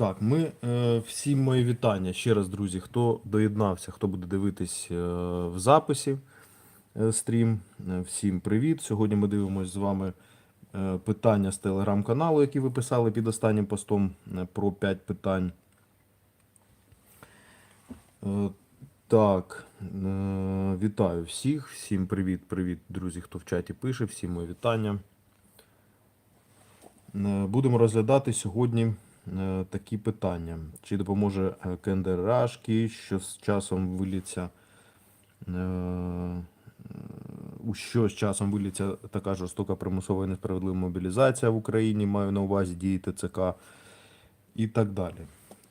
Так, ми е, всі мої вітання. Ще раз, друзі, хто доєднався, хто буде дивитись е, в записі е, стрім. е, Всім привіт. Сьогодні ми дивимося з вами е, питання з телеграм-каналу, які ви писали під останнім постом е, про 5 питань. Е, Так, е, вітаю всіх. Всім привіт, привіт, друзі, хто в чаті пише, всім мої вітання. Е, Будемо розглядати сьогодні такі питання. Чи допоможе е, Кендер Рашки, що з часом виліться, е, у що з часом виліться така жорстока примусова і несправедлива мобілізація в Україні, маю на увазі дії ТЦК і так далі.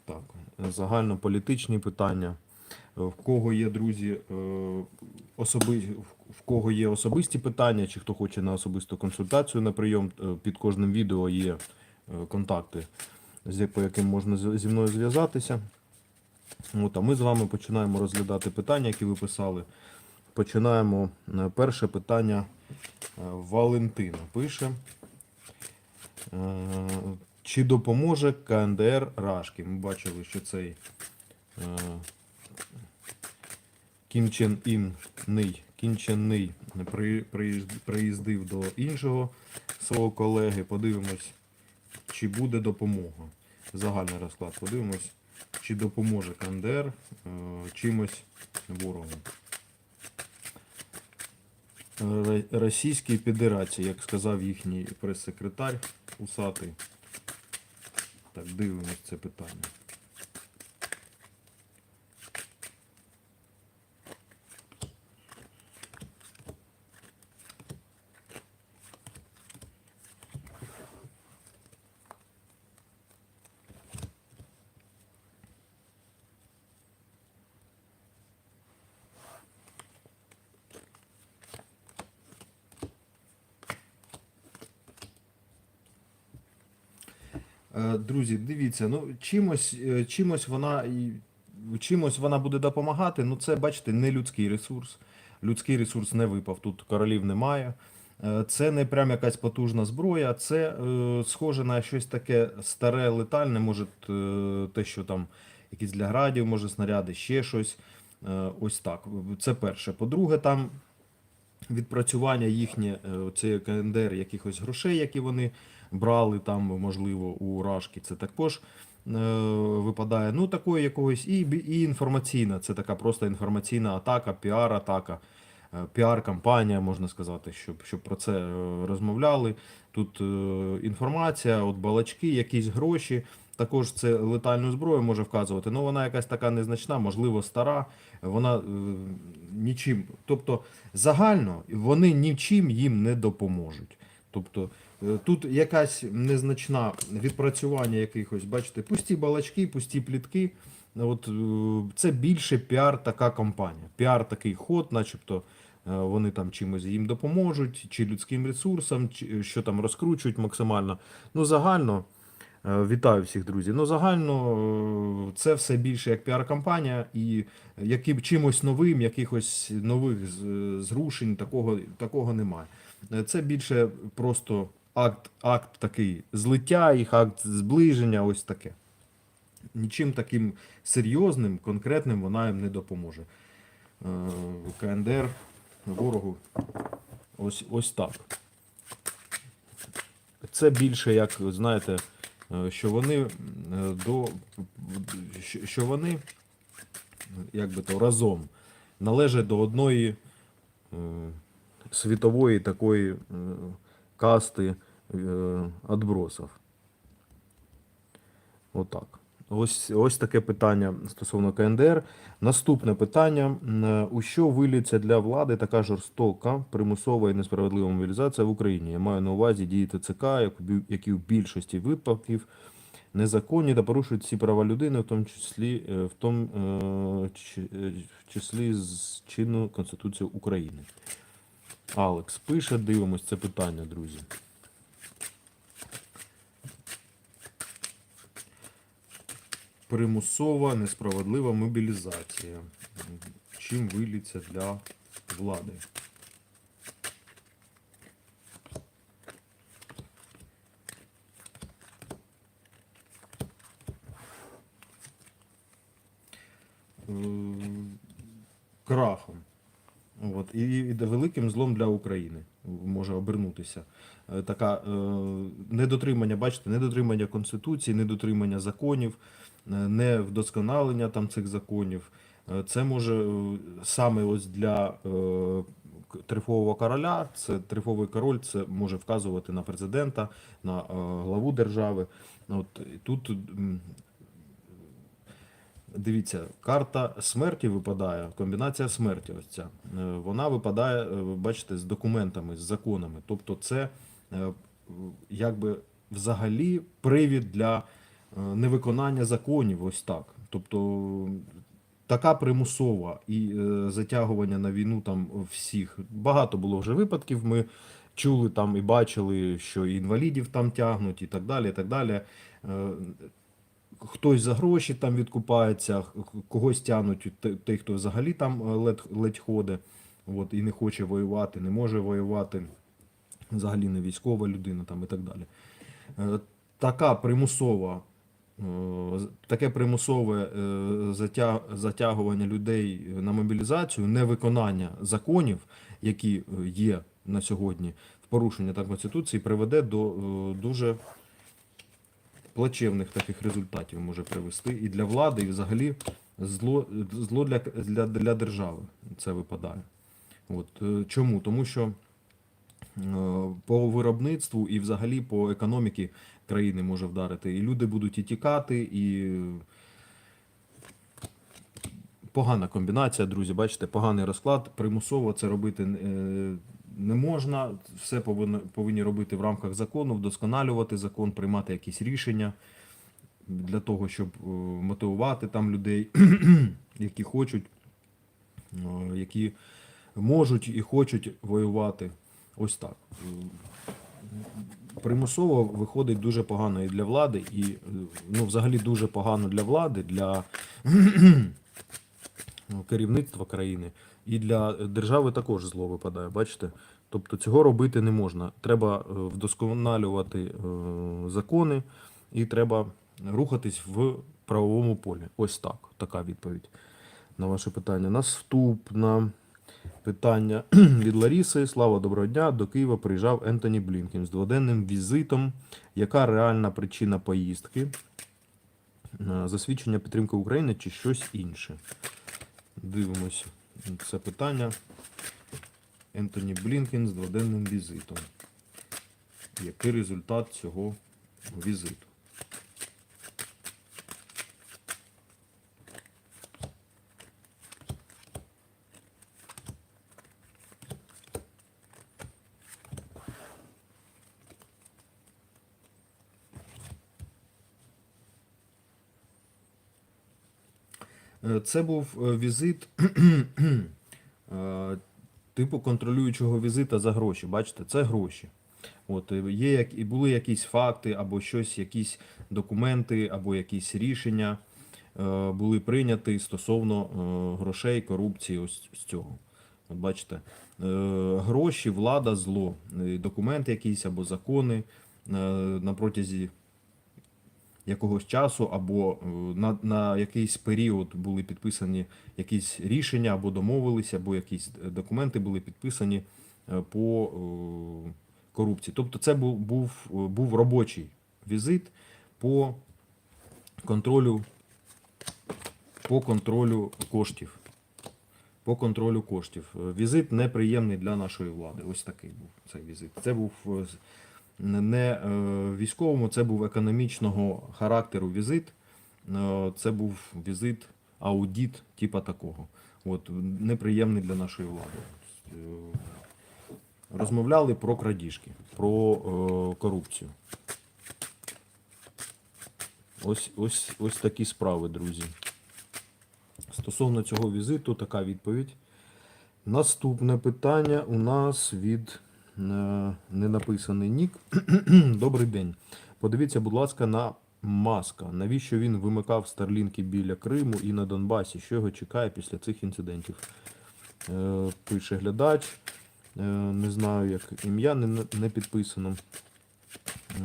Так, е, загальнополітичні питання. Е, В кого є друзі, е, особи... в кого є особисті питання, чи хто хоче на особисту консультацію на прийом, е, під кожним відео є е, контакти, по яким можна зі мною зв'язатися. От, а ми з вами починаємо розглядати питання, які ви писали. Починаємо е, перше питання. е, Валентина пише. Е, Чи допоможе КНДР Рашки? Ми бачили, що цей Кім Чен приїздив до іншого свого колеги. Подивимось, чи буде допомога. Загальний розклад. Подивимось, чи допоможе КНДР е, чимось ворогу. Російській Федерації, як сказав їхній прес-секретар Усатий. Так, дивимось це питання. Е, Друзі, дивіться, ну чимось, е, чимось вона чимось вона буде допомагати. Ну, це, бачите, не людський ресурс. Людський ресурс не випав. Тут королів немає. Е, Це не прям якась потужна зброя, це е, схоже на щось таке старе, летальне, може е, те, що там якісь для градів, може снаряди, ще щось. Е, Ось так. Це перше. По-друге, там відпрацювання їхнє, це КНДР якихось грошей, які вони брали там, можливо, у Рашки, це також е, випадає. Ну, такої якогось і, і інформаційна, це така просто інформаційна атака, піар-атака, е, піар-кампанія, можна сказати, щоб, щоб про це е, розмовляли. Тут е, інформація, от балачки, якісь гроші. Також це летальну зброю може вказувати. Ну, вона якась така незначна, можливо, стара. Вона е, нічим. Тобто, загально вони нічим їм не допоможуть. Тобто, тут якась незначна відпрацювання якихось, бачите, пусті балачки, пусті плітки. От е, це більше піар така кампанія. Піар такий ход, начебто е, вони там чимось їм допоможуть, чи людським ресурсам, чи що там розкручують максимально. Ну, загально. Е, Вітаю всіх, друзі. Ну, загально е, це все більше як піар-кампанія, і яким чимось новим, якихось нових зрушень, такого, такого немає. Е, Це більше просто акт, акт такий злиття, їх акт зближення, ось таке. Нічим таким серйозним, конкретним вона їм не допоможе. Е, КНДР ворогу ось, ось так. Це більше, як знаєте, е, що вони е, до що- вони як би то разом належать до одної світової такої касти е, отбросів. Отак. Ось, ось таке питання стосовно КНДР. Наступне питання: е, у що виліться для влади така жорстока, примусова і несправедлива мобілізація в Україні? Я маю на увазі дії ТЦК, які в більшості випадків незаконні та порушують всі права людини, в тому числі е, в тому е, е, числі з чинну Конституцію України. Алекс пише, дивимось це питання, друзі. Примусова несправедлива мобілізація. Чим виліться для влади? е, крахом. От, і, великим злом для України може обернутися. Е, Така е, недотримання, бачите, недотримання Конституції, недотримання законів, не вдосконалення там цих законів. Е, Це може е, саме ось для е, трифового короля, це трифовий король, це може вказувати на президента, на е, главу держави. От тут Дивіться, карта смерті випадає, комбінація смерті. Ось ця. Е, Вона випадає, е, бачите, з документами, з законами. Тобто, це е, якби взагалі привід для е, невиконання законів. Ось так. Тобто така примусова і е, затягування на війну там всіх. Багато було вже випадків. Ми чули там і бачили, що і інвалідів там тягнуть, і так далі. І так далі. Е, хтось за гроші там відкупається, когось тянуть те- той, хто взагалі там е, ледь, ледь ходить, от, і не хоче воювати, не може воювати, взагалі не військова людина там і так далі. Е, Така примусова, е, таке примусове е, затягування людей на мобілізацію, невиконання законів, які е, є на сьогодні в порушення та Конституції, приведе до е, дуже плачевних таких результатів може привести і для влади, і взагалі зло, зло для, для, для держави це випадає. От. е, Чому? Тому що е, по виробництву і взагалі по економіці країни може вдарити. І люди будуть і тікати, і погана комбінація, друзі. Бачите, поганий розклад. Примусово це робити е, не можна. Все повинно, повинні робити в рамках закону, вдосконалювати закон, приймати якісь рішення для того, щоб е, мотивувати там людей, які хочуть, е, які можуть і хочуть воювати. Ось так. Примусово виходить дуже погано і для влади, і ну, взагалі дуже погано для влади, для керівництва країни і для держави також зло випадає. Бачите? Тобто цього робити не можна. Треба е, вдосконалювати е, закони і треба рухатись в правовому полі. Ось так. Така відповідь на ваше питання. Наступне питання від Ларіси. Слава доброго дня. До Києва приїжджав Ентоні Блінкен з дводенним візитом. Яка реальна причина поїздки? Е, Засвідчення підтримки України чи щось інше? Дивимось це питання. Ентоні Блінкен з дводенним візитом. Який результат цього візиту? Це був е, візит е, типу контролюючого візита за гроші. Бачите, це гроші. От е, є як і були якісь факти, або щось, якісь документи, або якісь рішення е, були прийняті стосовно е, грошей, корупції. Ось з цього. От бачите, е, гроші, влада, зло, Е, документи якісь або закони е, на протязі якогось часу, або е, на, на якийсь період були підписані якісь рішення, або домовилися, або якісь е, документи були підписані е, по корупції. Тобто це був, був, був робочий візит по контролю, по контролю коштів. По контролю коштів. Візит неприємний для нашої влади. Ось такий був цей візит. Це був не е, військовому, це був економічного характеру візит. Е, Це був візит, аудіт, типа такого. От, неприємний для нашої влади. Е, Розмовляли про крадіжки, про корупцію. Ось, ось, ось такі справи, друзі. Стосовно цього візиту, така відповідь. Наступне питання у нас від е, ненаписаний нік. Добрий день. Подивіться, будь ласка, на маска. Навіщо він вимикав старлінки біля Криму і на Донбасі? Що його чекає після цих інцидентів? Е, Пише глядач. Е, Не знаю, як ім'я не, не підписано.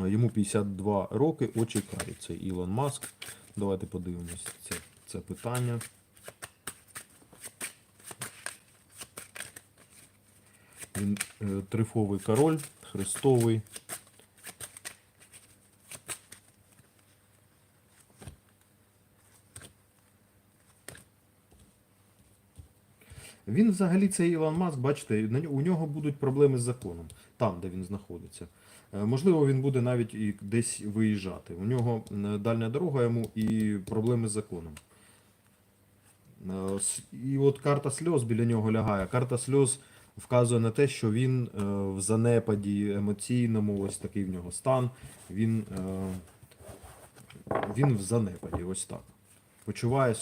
Йому 52 роки. Очікає. Це Ілон Маск. Давайте подивимось це, це питання. Він е, трифовий король, хрестовий. Він взагалі цей Ілон Маск, бачите, у нього будуть проблеми з законом, там, де він знаходиться. Е, Можливо, він буде навіть і десь виїжджати. У нього дальня дорога йому і проблеми з законом. Е, І от карта сльоз біля нього лягає. Карта сльоз вказує на те, що він е, в занепаді емоційному, ось такий в нього стан. Він, е, він в занепаді, ось так. Почуває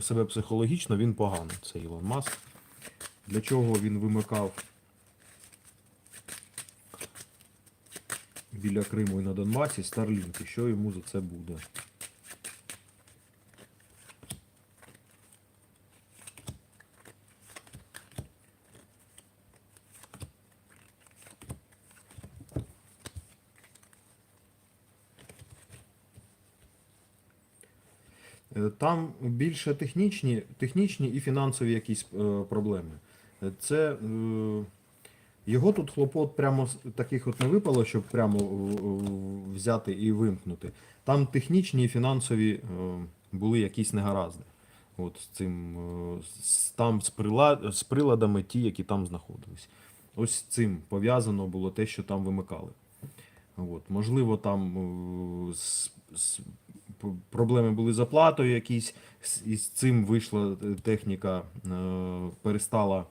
себе психологічно, він погано, це Ілон Маск. Для чого він вимикав біля Криму і на Донбасі Старлінки? Що йому за це буде? Там більше технічні, технічні і фінансові якісь е, проблеми. Е, Це е, його тут хлопот прямо таких от не випало, щоб прямо е, взяти і вимкнути. Там технічні і фінансові е, були якісь негаразди. От з цим е, там з, прилад, з приладами ті, які там знаходились. Ось з цим пов'язано було те, що там вимикали. От, можливо, там е, з, з, проблеми були з оплатою якісь, і з цим вийшла е, техніка, е, перестала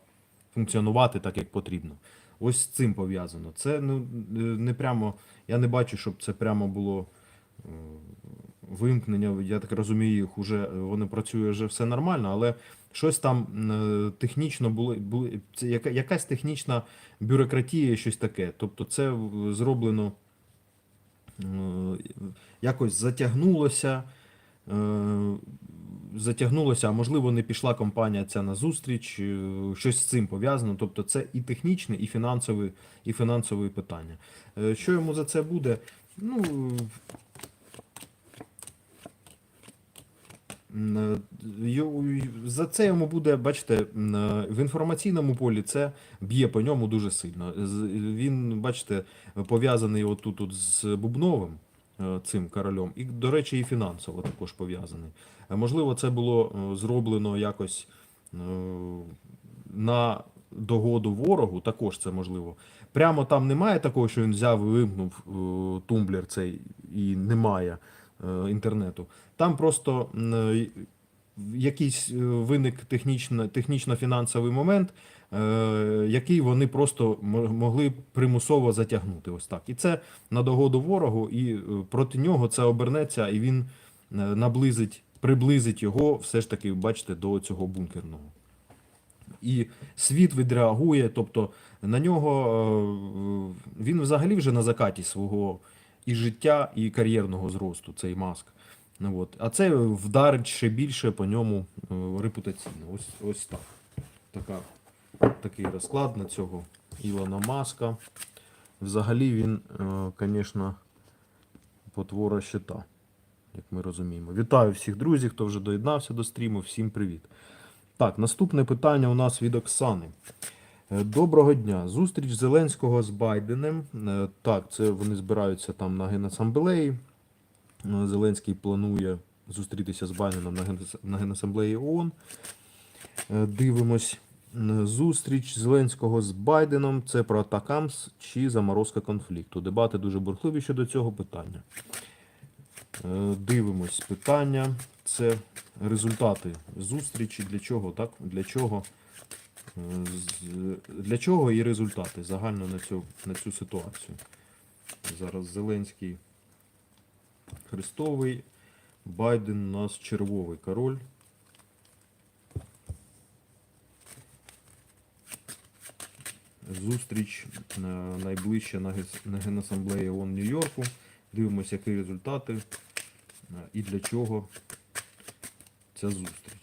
функціонувати так, як потрібно. Ось з цим пов'язано. Це ну, е, не прямо, я не бачу, щоб це прямо було вимкнення. Я так розумію, їх уже вони працює вже все нормально, але щось там технічно було, були, це яка, якась технічна бюрократія, щось таке. Тобто це зроблено якось затягнулося. е, Затягнулося, а можливо, не пішла компанія ця на зустріч, е, щось з цим пов'язано. Тобто це і технічне, і фінансове, і фінансове питання. Е, Що йому за це буде? Ну, за це йому буде, бачите, е, в інформаційному полі це б'є по ньому дуже сильно. Він, бачите, пов'язаний отут от з Бубновим, е, цим королем, і, до речі, і фінансово також пов'язаний. Е, Можливо, це було е, зроблено якось е, на догоду ворогу, також це можливо. Прямо там немає такого, що він взяв і вимкнув е, тумблер цей і немає е, інтернету. Там просто е, якийсь е, виник технічно, технічно-фінансовий момент, е, який вони просто могли примусово затягнути. Ось так. І це на догоду ворогу, і е, проти нього це обернеться, і він е, наблизить, приблизить його все ж таки, бачите, до цього бункерного. І світ відреагує, тобто на нього е, він взагалі вже на закаті свого і життя, і кар'єрного зросту, цей маск. Ну, от. А це вдарить ще більше по ньому е, репутаційно. Ось, ось так. Така, такий розклад на цього Ілона Маска. Взагалі він, звісно, потвора щита, як ми розуміємо. Вітаю всіх друзів, хто вже доєднався до стріму. Всім привіт. Так, наступне питання у нас від Оксани. Е, Доброго дня. Зустріч Зеленського з Байденом. Е, Так, це вони збираються там на генасамблеї. Е, Зеленський планує зустрітися з Байденом на генасамблеї ООН. Дивимось. Зустріч Зеленського з Байденом це про атакамс чи заморозка конфлікту. Дебати дуже бурхливі щодо цього питання. Дивимось питання. Це результати зустрічі. Для чого? Так? Для чого? Для чого і результати загально на цю, на цю ситуацію. Зараз Зеленський Христовий, Байден у нас червовий король. Зустріч е, найближча на Генасамблеї ООН Нью-Йорку. Дивимося, які результати е, і для чого ця зустріч.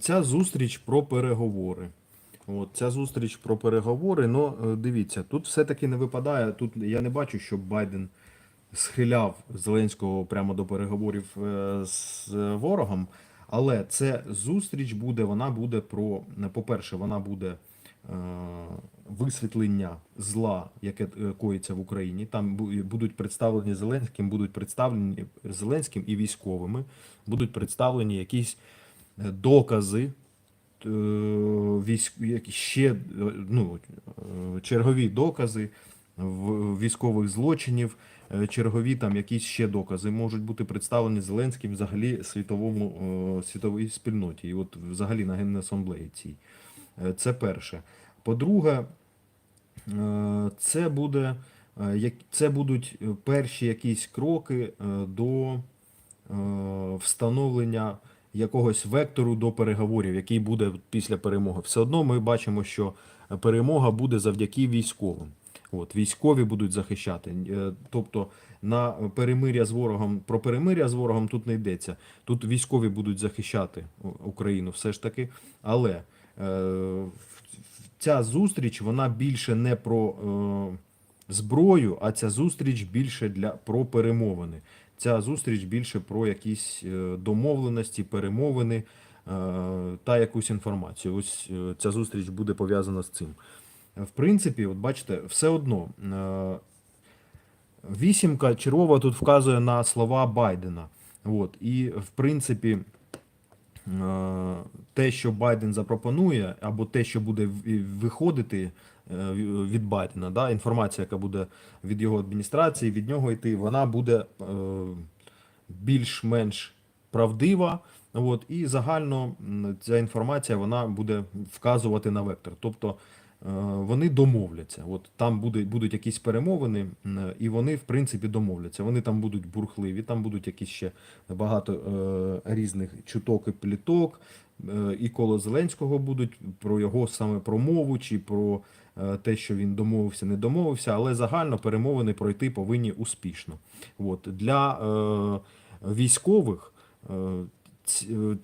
Ця зустріч про переговори. От, ця зустріч про переговори. Ну, е, дивіться, тут все-таки не випадає. Тут я не бачу, щоб Байден схиляв Зеленського прямо до переговорів е, з ворогом. Але це зустріч буде, вона буде про, по-перше, вона буде е, висвітлення зла, яке е, коїться в Україні. Там будуть представлені Зеленським, будуть представлені Зеленським і військовими, будуть представлені якісь докази, е, які ще е, ну, е, чергові докази військових злочинів, е, чергові там якісь ще докази можуть бути представлені Зеленським взагалі світовому е, світовій спільноті, і от взагалі на Генасамблеї цій. Е, Це перше. По-друге, е, це буде е, це будуть е, перші якісь кроки е, до е, встановлення якогось вектору до переговорів, який буде після перемоги. Все одно ми бачимо, що перемога буде завдяки військовим. От, військові будуть захищати. Е, Тобто на перемиря з ворогом, про перемиря з ворогом тут не йдеться. Тут військові будуть захищати Україну все ж таки. Але е, ця зустріч вона більше не про е, зброю, а ця зустріч більше для про перемовини. Ця зустріч більше про якісь е, домовленості, перемовини е, та якусь інформацію. Ось е, ця зустріч буде пов'язана з цим. В принципі, от бачите, все одно вісімка чергова тут вказує на слова Байдена. От, і в принципі, те, що Байден запропонує, або те, що буде виходити від Байдена, да, інформація, яка буде від його адміністрації, від нього йти, вона буде е, більш-менш правдива. От, і загально ця інформація вона буде вказувати на вектор. Тобто е, вони домовляться. От там буде, будуть якісь перемовини, і вони, в принципі, домовляться. Вони там будуть бурхливі, там будуть якісь ще багато е, різних чуток і пліток. Е, і коло Зеленського будуть про його саме промову чи про е, те, що він домовився, не домовився, але загально перемовини пройти повинні успішно. От для е, військових е,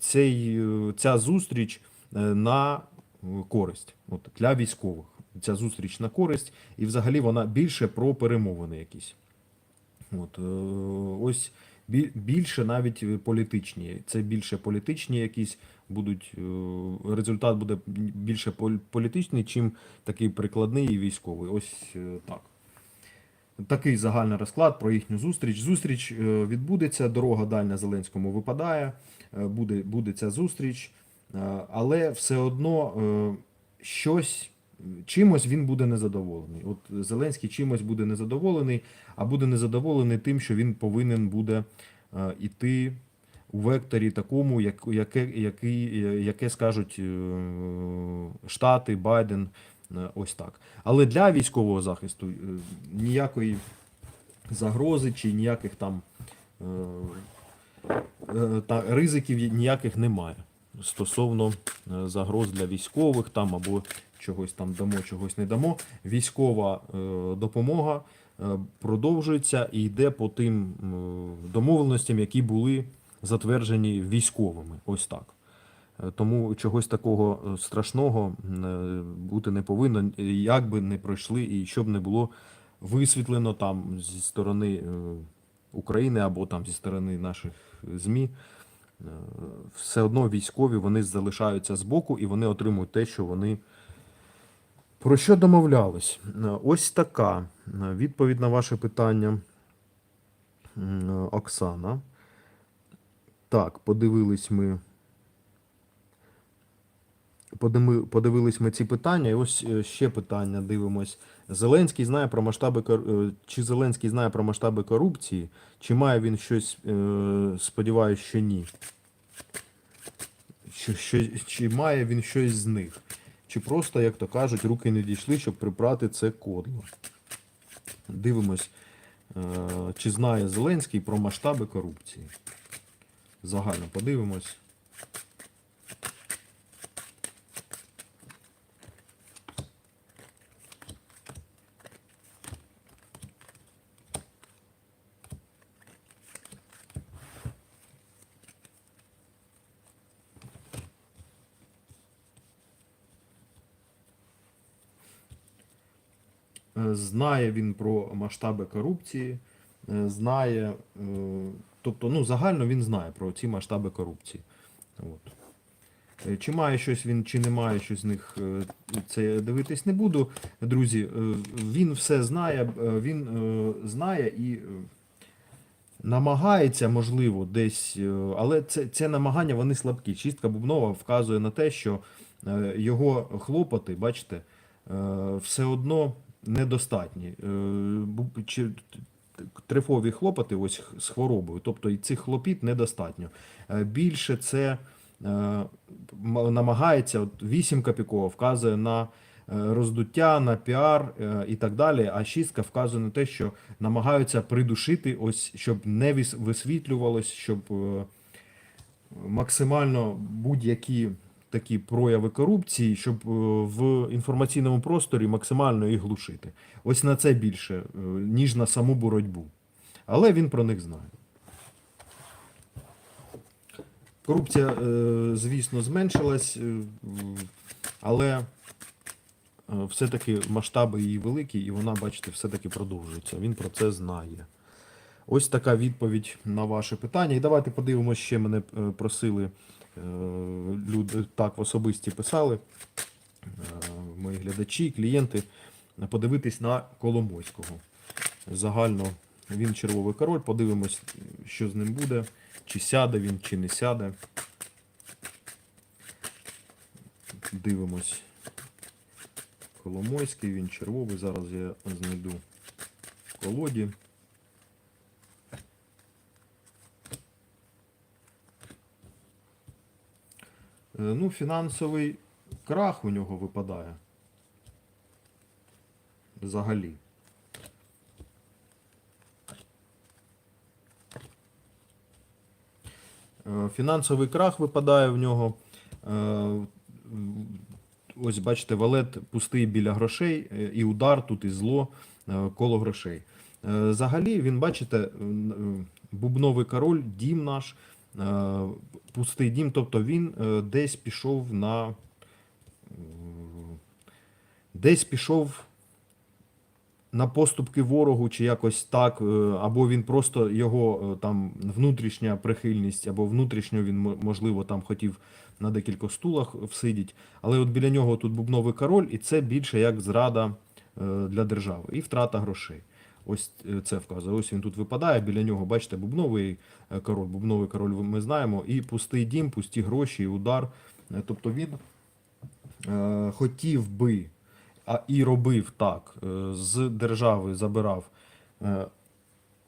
цей, е, ця зустріч е, на е, користь. От для військових ця зустріч на користь, і взагалі вона більше про перемовини якісь. От, е, ось більше навіть е, політичні. Це більше політичні якісь будуть. е, Результат буде більше політичний, чим такий прикладний і військовий. Ось е, так. Такий загальний розклад про їхню зустріч. Зустріч е, відбудеться, дорога дальня Зеленському випадає, буде, буде ця зустріч, але все одно щось, чимось він буде незадоволений. От Зеленський чимось буде незадоволений, а буде незадоволений тим, що він повинен буде іти у векторі такому, як, яке, який, яке скажуть е, Штати, Байден. Е, Ось так. Але для військового захисту е, ніякої загрози чи ніяких там та, ризиків ніяких немає стосовно загроз для військових там або чогось там дамо, чогось не дамо. Військова допомога продовжується і йде по тим домовленостям, які були затверджені військовими. Ось так. Е, Тому чогось такого е, страшного е, бути не повинно, як би не пройшли, і щоб не було висвітлено там зі сторони України або там зі сторони наших ЗМІ. Все одно військові вони залишаються збоку і вони отримують те, що вони про що домовлялись. Ось така відповідь на ваше питання, Оксана. Так, подивились ми. Подивились ми ці питання, і ось е, ще питання дивимось. Зеленський знає про масштаби е, чи Зеленський знає про масштаби корупції, чи має він щось, е, сподіваюсь, що ні. Що, що, чи має він щось з них? Чи просто, як то кажуть, руки не дійшли, щоб прибрати це кодло. Дивимось, чи знає Зеленський про масштаби корупції загально подивимось. Е, знає він про масштаби корупції, е, знає е, тобто, ну, загально він знає про ці масштаби корупції. От. Е, Чи має щось він, чи не має щось з них, е, це я дивитись не буду. Друзі, е, він все знає, він знає і намагається, можливо, десь, але це, це намагання вони слабкі. Чистка Бубнова вказує на те, що його хлопоти, бачите, все одно недостатні. Трифові хлопоти ось з хворобою, тобто і цих хлопіт недостатньо. Е, Більше це е, намагається, от вісімка пікова вказує на е, роздуття, на піар і так далі. А шістка вказує на те, що намагаються придушити, ось щоб не висвітлювалось, щоб максимально будь-які такі прояви корупції, щоб е, в інформаційному просторі максимально їх глушити. Ось на це більше, е, ніж на саму боротьбу. Але він про них знає. Корупція, е, звісно, зменшилась, але все-таки масштаби її великі, і вона, бачите, все-таки продовжується. Він про це знає. Ось така відповідь на ваше питання. І давайте подивимося, ще мене просили люди, так в особисті писали, е, мої глядачі, клієнти, подивитись на Коломойського. Загально він червовий король, подивимось, що з ним буде, чи сяде він, чи не сяде. Дивимось. Коломойський, він червовий. Зараз я знайду в колоді. Ну, фінансовий крах у нього випадає. Взагалі. Е, Фінансовий крах випадає в нього. Е, Ось бачите, валет пустий біля грошей, е, і удар тут, і зло е, коло грошей. Е, Взагалі, він, бачите, е, е, бубновий король, дім наш, е, пустий дім, тобто він е, десь пішов на. е, Десь пішов на поступки ворогу, чи якось так, е, або він просто його е, там внутрішня прихильність, або внутрішньо він можливо там хотів на декількох стулах всидіть. Але от біля нього тут бубновий король, і це більше як зрада е, для держави і втрата грошей. Ось е, це вказує. Ось він тут випадає. Біля нього, бачите, бубновий е, король. Бубновий король ми знаємо. І пустий дім, пусті гроші, і удар. Е, Тобто він е, хотів би а і робив так, з держави забирав, е,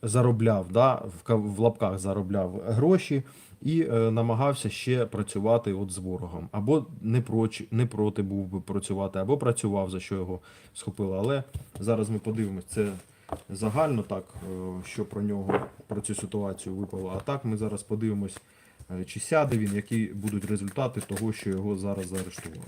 заробляв, да, в, в лапках заробляв гроші і е, намагався ще працювати от з ворогом. Або не, проч, не проти був би працювати, або працював, за що його схопили. Але зараз ми подивимось, це загально так, е, що про нього, про цю ситуацію випало. А так ми зараз подивимось, е, чи сяде він, які будуть результати того, що його зараз заарештували.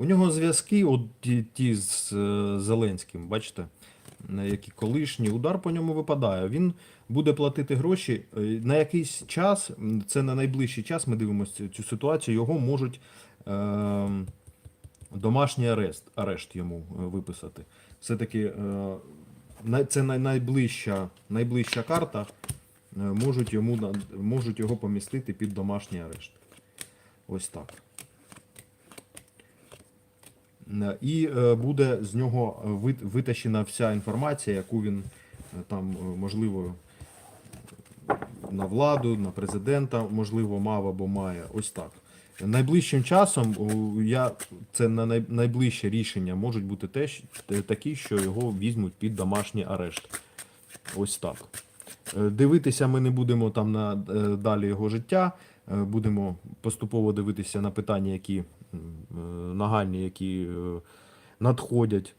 У нього зв'язки, от ті, ті з е, Зеленським, бачите, які колишні удар по ньому випадає. Він буде платити гроші е, на якийсь час, це на найближчий час. Ми дивимося цю ситуацію. Його можуть е, домашній арест, арешт йому е, виписати. Все-таки е, це найближча, найближча карта. Можуть йому можуть його помістити під домашній арешт. Ось так. Е, І е, буде з нього витащена вся інформація, яку він е, там, е, можливо, на владу, на президента, можливо, мав або має. Ось так. Найближчим часом я, це на найближче рішення можуть бути те, такі, що його візьмуть під домашній арешт. Ось так. Е, Дивитися ми не будемо там на е, далі його життя. Е, Будемо поступово дивитися на питання, які е, нагальні, які е, надходять.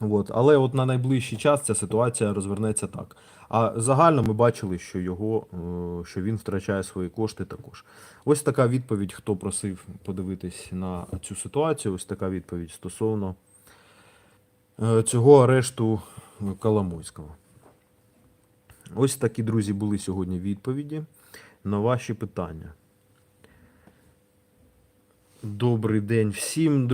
От. Але от на найближчий час ця ситуація розвернеться так. А загально ми бачили, що його, е, що він втрачає свої кошти також. Ось така відповідь, хто просив подивитись на цю ситуацію. Ось така відповідь стосовно е, цього арешту Коломойського. Ось такі, друзі, були сьогодні відповіді на ваші питання. Добрий день всім, друзі.